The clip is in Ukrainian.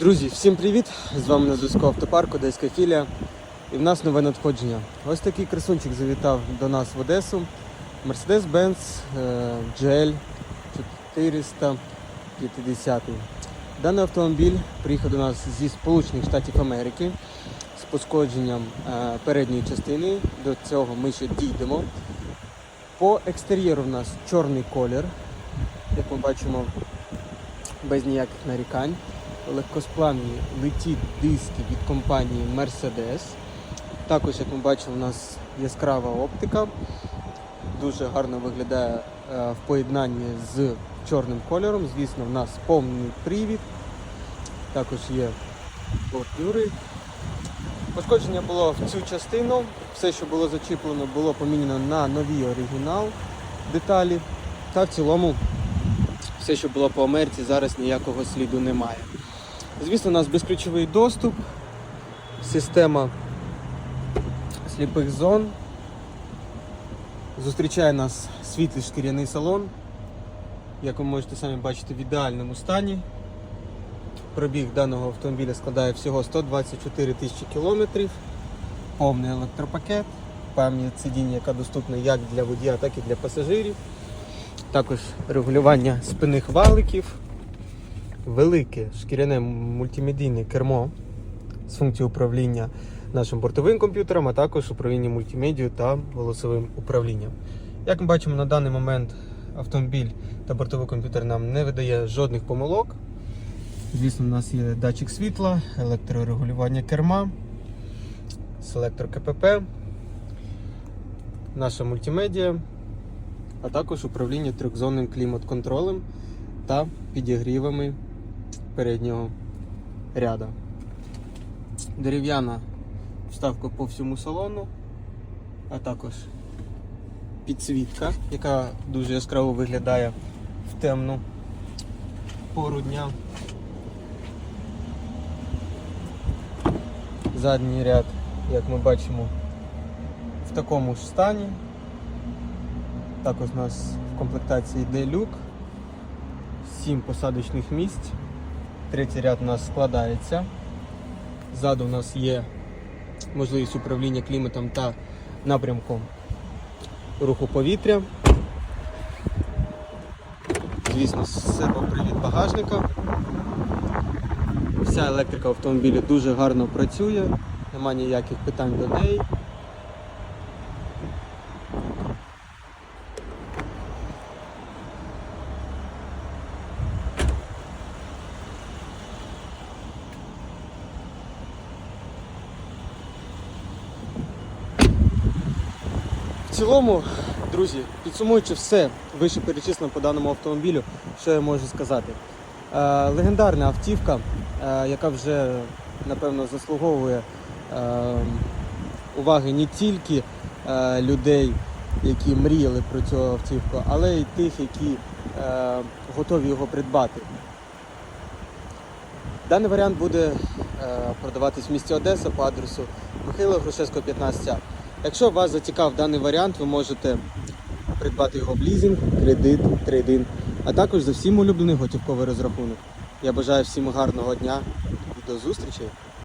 Друзі, всім привіт! З вами на зв'язку автопарк, Одеська філія. І в нас нове надходження. Ось такий красунчик завітав до нас в Одесу. Mercedes-Benz е, GL 450. Даний автомобіль приїхав до нас зі Сполучених Штатів Америки з пошкодженням е, передньої частини. До цього ми ще дійдемо. По екстер'єру в нас чорний колір, як ми бачимо, без ніяких нарікань легкосплавні леті диски від компанії Mercedes. Також, як ми бачимо, у нас яскрава оптика. Дуже гарно виглядає е, в поєднанні з чорним кольором. Звісно, в нас повний привід. Також є бордюри. Пошкодження було в цю частину. Все, що було зачіплено, було поміняно на нові оригінал деталі. Та в цілому все, що було по Америці, зараз ніякого сліду немає. Звісно, у нас безключовий доступ, система сліпих зон. Зустрічає нас світлий шкіряний салон. Як ви можете самі бачити, в ідеальному стані. Пробіг даного автомобіля складає всього 124 тисячі кілометрів. Повний електропакет, пам'ять сидіння, яка доступна як для водія, так і для пасажирів. Також регулювання спинних валиків велике шкіряне мультимедійне кермо з функцією управління нашим бортовим комп'ютером, а також управління мультимедією та голосовим управлінням. Як ми бачимо, на даний момент автомобіль та бортовий комп'ютер нам не видає жодних помилок. Звісно, у нас є датчик світла, електрорегулювання керма, селектор КПП, наша мультимедіа, а також управління трьохзонним клімат-контролем та підігрівами переднього ряда. Дерев'яна вставка по всьому салону, а також підсвітка, яка дуже яскраво виглядає в темну пору дня. Задній ряд, як ми бачимо, в такому ж стані. Також у нас в комплектації йде люк, 7 посадочних місць. Третій ряд у нас складається. Ззаду у нас є можливість управління кліматом та напрямком руху повітря. Звісно, сервопривід багажника. Вся електрика автомобіля дуже гарно працює, немає ніяких питань до неї. В цілому, друзі, підсумуючи все вище перечислено по даному автомобілю, що я можу сказати. Е, легендарна автівка, е, яка вже напевно заслуговує е, уваги не тільки людей, які мріяли про цю автівку, але й тих, які готові його придбати. Даний варіант буде продаватись в місті Одеса по адресу Михайла Грушевського, 15А. Якщо вас зацікав даний варіант, ви можете придбати його в лізинг, кредит, трейдин, а також за всім улюблений готівковий розрахунок. Я бажаю всім гарного дня і до зустрічі!